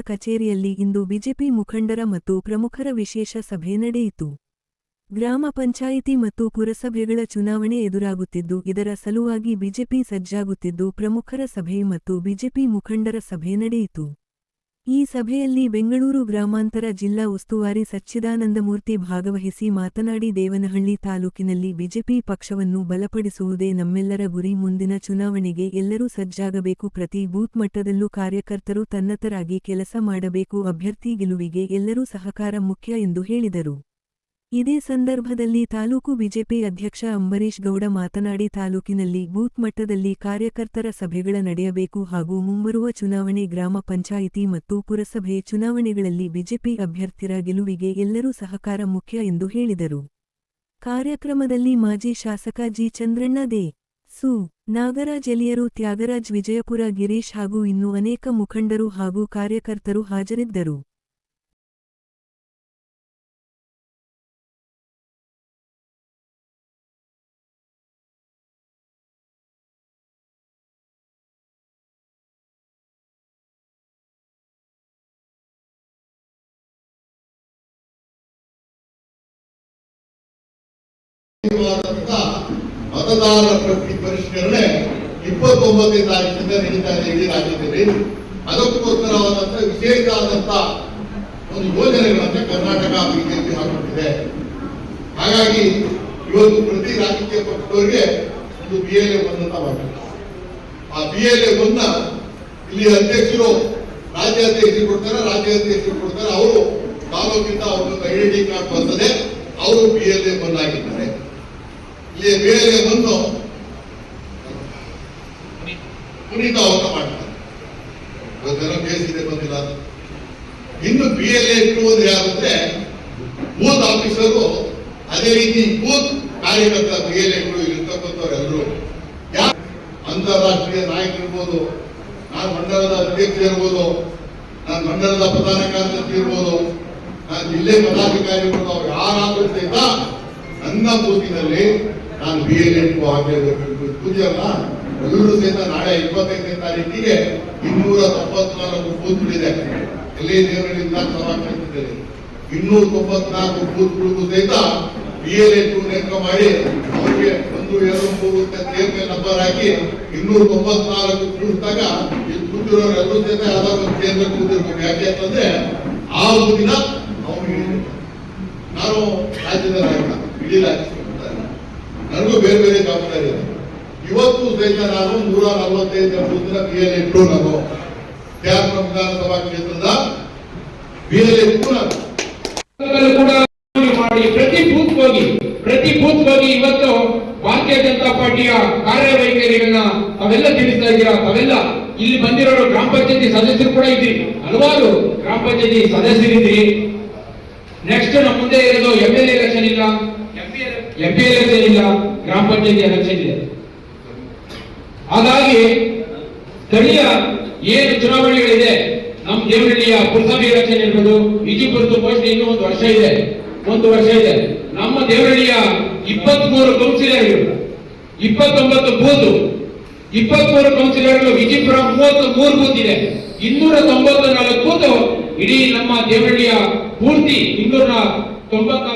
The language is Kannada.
ಕಚೇರಿಯಲ್ಲಿ ಇಂದು ಬಿಜೆಪಿ ಮುಖಂಡರ ಮತ್ತು ಪ್ರಮುಖರ ವಿಶೇಷ ಸಭೆ ನಡೆಯಿತು. ಗ್ರಾಮ ಪಂಚಾಯಿತಿ ಮತ್ತು ಪುರಸಭೆಗಳ ಚುನಾವಣೆ ಎದುರಾಗುತ್ತಿದ್ದು, ಇದರ ಸಲುವಾಗಿ ಬಿಜೆಪಿ ಸಜ್ಜಾಗುತ್ತಿದ್ದು, ಪ್ರಮುಖರ ಸಭೆ ಮತ್ತು ಬಿಜೆಪಿ ಮುಖಂಡರ ಸಭೆ ನಡೆಯಿತು. ಈ ಸಭೆಯಲ್ಲಿ ಬೆಂಗಳೂರು ಗ್ರಾಮಾಂತರ ಜಿಲ್ಲಾ ಉಸ್ತುವಾರಿ ಸಚ್ಚಿದಾನಂದಮೂರ್ತಿ ಭಾಗವಹಿಸಿ ಮಾತನಾಡಿ ದೇವನಹಳ್ಳಿ ತಾಲೂಕಿನಲ್ಲಿ ಬಿಜೆಪಿ ಪಕ್ಷವನ್ನು ಬಲಪಡಿಸುವುದೇ ನಮ್ಮೆಲ್ಲರ ಗುರಿ. ಮುಂದಿನ ಚುನಾವಣೆಗೆ ಎಲ್ಲರೂ ಸಜ್ಜಾಗಬೇಕು. ಪ್ರತಿ ಬೂತ್ ಮಟ್ಟದಲ್ಲೂ ಕಾರ್ಯಕರ್ತರು ತನ್ನತರಾಗಿ ಕೆಲಸ ಮಾಡಬೇಕು. ಅಭ್ಯರ್ಥಿ ಗೆಲುವಿಗೆ ಎಲ್ಲರೂ ಸಹಕಾರ ಮುಖ್ಯ ಎಂದು ಹೇಳಿದರು. ಇದೇ ಸಂದರ್ಭದಲ್ಲಿ ತಾಲೂಕು ಬಿಜೆಪಿ ಅಧ್ಯಕ್ಷ ಅಂಬರೀಶ್ ಗೌಡ ಮಾತನಾಡಿ ತಾಲೂಕಿನಲ್ಲಿ ಬೂತ್ ಮಟ್ಟದಲ್ಲಿ ಕಾರ್ಯಕರ್ತರ ಸಭೆಗಳ ನಡೆಯಬೇಕು ಹಾಗೂ ಮುಂಬರುವ ಚುನಾವಣೆ ಗ್ರಾಮ ಪಂಚಾಯಿತಿ ಮತ್ತು ಪುರಸಭೆ ಚುನಾವಣೆಗಳಲ್ಲಿ ಬಿಜೆಪಿ ಅಭ್ಯರ್ಥಿರ ಗೆಲುವಿಗೆ ಎಲ್ಲರೂ ಸಹಕಾರ ಮುಖ್ಯ ಎಂದು ಹೇಳಿದರು. ಕಾರ್ಯಕ್ರಮದಲ್ಲಿ ಮಾಜಿ ಶಾಸಕ ಜಿ ಚಂದ್ರಣ್ಣ ದೇ, ಸು, ನಾಗರಾಜ್ ಎಲಿಯರು, ತ್ಯಾಗರಾಜ್ ವಿಜಯಪುರ, ಗಿರೀಶ್ ಹಾಗೂ ಇನ್ನೂ ಅನೇಕ ಮುಖಂಡರು ಹಾಗೂ ಕಾರ್ಯಕರ್ತರು ಹಾಜರಿದ್ದರು. ಮತದಾರರ ಪಟ್ಟಿ ಪರಿಷ್ಕರಣೆ ಇಪ್ಪತ್ತೊಂಬತ್ತನೇ ತಾರೀಕಿಂದ ನಡೀತಾ ಇದೆ ಇಡೀ ರಾಜ್ಯದಲ್ಲಿ. ಅದಕ್ಕೋಸ್ಕರವಾದಂತಹ ವಿಶೇಷ ಆದಂತ ಒಂದು ಯೋಜನೆಗಳನ್ನ ಕರ್ನಾಟಕ ಬಿಜೆಪಿ ಹಾಕೊಂಡಿದೆ ಹಾಗಾಗಿ ಇವತ್ತು ಪ್ರತಿ ರಾಜಕೀಯ ಪಕ್ಷದವರಿಗೆ ಒಂದು ಬಿ ಎಲ್ ಎ ಬಂದಂತ ಆ ಬಿ ಎಲ್ ಎ ಒನ್ನ ಇಲ್ಲಿ ಅಧ್ಯಕ್ಷರು ರಾಜ್ಯ ಅಧ್ಯಕ್ಷರು ಕೊಡ್ತಾರೆ, ರಾಜ್ಯ ಕೊಡ್ತಾರೆ. ಅವರು ತಾಲೂಕಿಂದ ಅವರು ಐಡೆಂಟಿ ಕಾರ್ಡ್ ಬರ್ತದೆ ಅವರು ಬಿ ಎಲ್ ಎ ಒನ್ ಆಗಿದ್ದಾರೆ ಇಲ್ಲಿ ಬಿ ಬಂದು ಪುನೀತ. ಅವರ ಮಾಡ್ತಾರೆ ಇವತ್ತೆಲ್ಲ ಬೇಸಿದೆ ಬಂದಿಲ್ಲ. ಇನ್ನು ಬಿ ಎಲ್ ಎ ಇಟ್ಟುವುದು ಯಾರಂದ್ರೆ ಬೂತ್ ಆಫೀಸರು ಅದೇ ರೀತಿ ಬೂತ್ ಕಾರ್ಯಕರ್ತ ಬಿ ಎಲ್ ಎಗಳು ಇರ್ತಕ್ಕಂಥವ್ರೆಲ್ಲರೂ ಯಾ- ಅಂತಾರಾಷ್ಟ್ರೀಯ ನಾಯಕರಿರ್ಬೋದು ನಾನು ಮಂಡಲದ ಅಧ್ಯಕ್ಷ ಇರ್ಬೋದು ನಾನು ಮಂಡಲದ ಪ್ರಧಾನ ಕಾರ್ಯದರ್ಶಿ ಇರ್ಬೋದು ನಾನು ಜಿಲ್ಲೆ ಪದಾಧಿಕಾರಿ ಇರ್ಬೋದು ಅವ್ರು ಯಾರಾದ್ರೂ ಸಹಿತ ನನ್ನ ಬೂತಿನಲ್ಲಿ ನಾನು ಬಿ ಎಲ್ ಎಂಟು ಆಗಲೇಬೇಕು ಪೂಜೆಯಲ್ಲ ಎಲ್ಲರೂ ಸಹಿತ ನಾಳೆ ಇಪ್ಪತ್ತೈದನೇ ತಾರೀಕಿಗೆ ಇನ್ನೂರ ತೊಂಬತ್ನಾಲ್ಕು ಬೂತ್ಗಳಿದೆ ಎಲ್ಲಿ ದೇವರಲ್ಲಿ ವಿಧಾನಸಭಾ ಕ್ಷೇತ್ರದಲ್ಲಿ ಇನ್ನೂರ ತೊಂಬತ್ನಾಲ್ಕು ಬೂತ್ಗಳಿಗೂ ಸಹಿತ ಬಿ ಎಲ್ ಎಂಟು ನೇಮಕ ಮಾಡಿ ಅವರಿಗೆ ಒಂದು, ಎರಡು, ಮೂರು ತೇರ್ಮೆ ನಂಬರ್ ಹಾಕಿ ಇನ್ನೂರ ತೊಂಬತ್ನಾಲ್ಕು ಕೂಡಿದಾಗ ಈ ಕೂತಿರೋರು ಎಲ್ಲರೂ ಸಹಿತ ಯಾವ್ದಾದ್ರು ಕೇಂದ್ರ ಕೂತಿರ್ಬೇಕು. ಯಾಕೆ ಅಂತಂದ್ರೆ, ಆ ಊರಿನ ಅವನು ನಾನು ರಾಜ್ಯದ ನಾಯಕ. ನನಗೂ ಬೇರೆ ಬೇರೆ ಕಾಮನ ಇದೆ. ಇವತ್ತು ಸಹಿತ ನಾನು ನೂರ ನಲವತ್ತೈದು ಬೂತಿನ ಬಿ ಎಲ್ ಇಟ್ಟು ನಾನು ತ್ಯಾಗಪುರ ವಿಧಾನಸಭಾ ಕ್ಷೇತ್ರದ ಬಿ ಎಲ್ ನಾನು ಮಾಡಿ ಪ್ರತಿ ಬೂತ್ ಹೋಗಿ ಪ್ರತಿ ಬೂತ್ ಹೋಗಿ ಇವತ್ತು ಭಾರತೀಯ ಜನತಾ ಪಾರ್ಟಿಯ ಕಾರ್ಯವೈಖರಿಗಳನ್ನ ತಾವೆಲ್ಲ ತಿಳಿಸ್ತಾ ಇದ್ದೀರಾ? ತಾವೆಲ್ಲ ಇಲ್ಲಿ ಬಂದಿರೋ ಗ್ರಾಮ ಪಂಚಾಯತಿ ಸದಸ್ಯರು ಕೂಡ ಇದ್ದೀರಿ. ಹಲವಾರು ಗ್ರಾಮ ಪಂಚಾಯತಿ ಸದಸ್ಯರಿದ್ದೀರಿ. ನೆಕ್ಸ್ಟ್ ನಮ್ಮ ಮುಂದೆ ಇರೋದು ಎಂ ಎಲ್ ಎಂ ಪಿ ಇಲ್ಲ ಗ್ರಾಮ ಪಂಚಾಯತಿ ಇದೆ. ಹಾಗಾಗಿ ಸ್ಥಳೀಯ ಏನು ಚುನಾವಣೆಗಳಿದೆ, ನಮ್ಮ ದೇವನಹಳ್ಳಿಯ ಪುರಸಭೆ ಎಲೆಕ್ಷನ್ ಇರ್ಬೋದು, ವಿಜಯಪುರದ ಮೋಸ್ಟ್ ಇನ್ನೂ ಒಂದು ವರ್ಷ ಇದೆ. ಒಂದು ವರ್ಷ ಇದೆ. ನಮ್ಮ ದೇವನಹಳ್ಳಿಯ ಇಪ್ಪತ್ಮೂರು ಕೌನ್ಸಿಲರ್ಗಳು, ಇಪ್ಪತ್ತೊಂಬತ್ತು ಬೂತ್, ಇಪ್ಪತ್ಮೂರು ಕೌನ್ಸಿಲರ್ಗಳು ವಿಜಿಪುರ ಮೂವತ್ತು ಮೂರು ಬೂತ್ ಇದೆ. ಇನ್ನೂರ ತೊಂಬತ್ತು ನಾಲ್ಕು ಬೂತ್ ಇಡೀ ನಮ್ಮ ದೇವನಹಳ್ಳಿಯ ಪೂರ್ತಿ ಇನ್ನೂರ ತೊಂಬತ್ನಾಲ್ಕು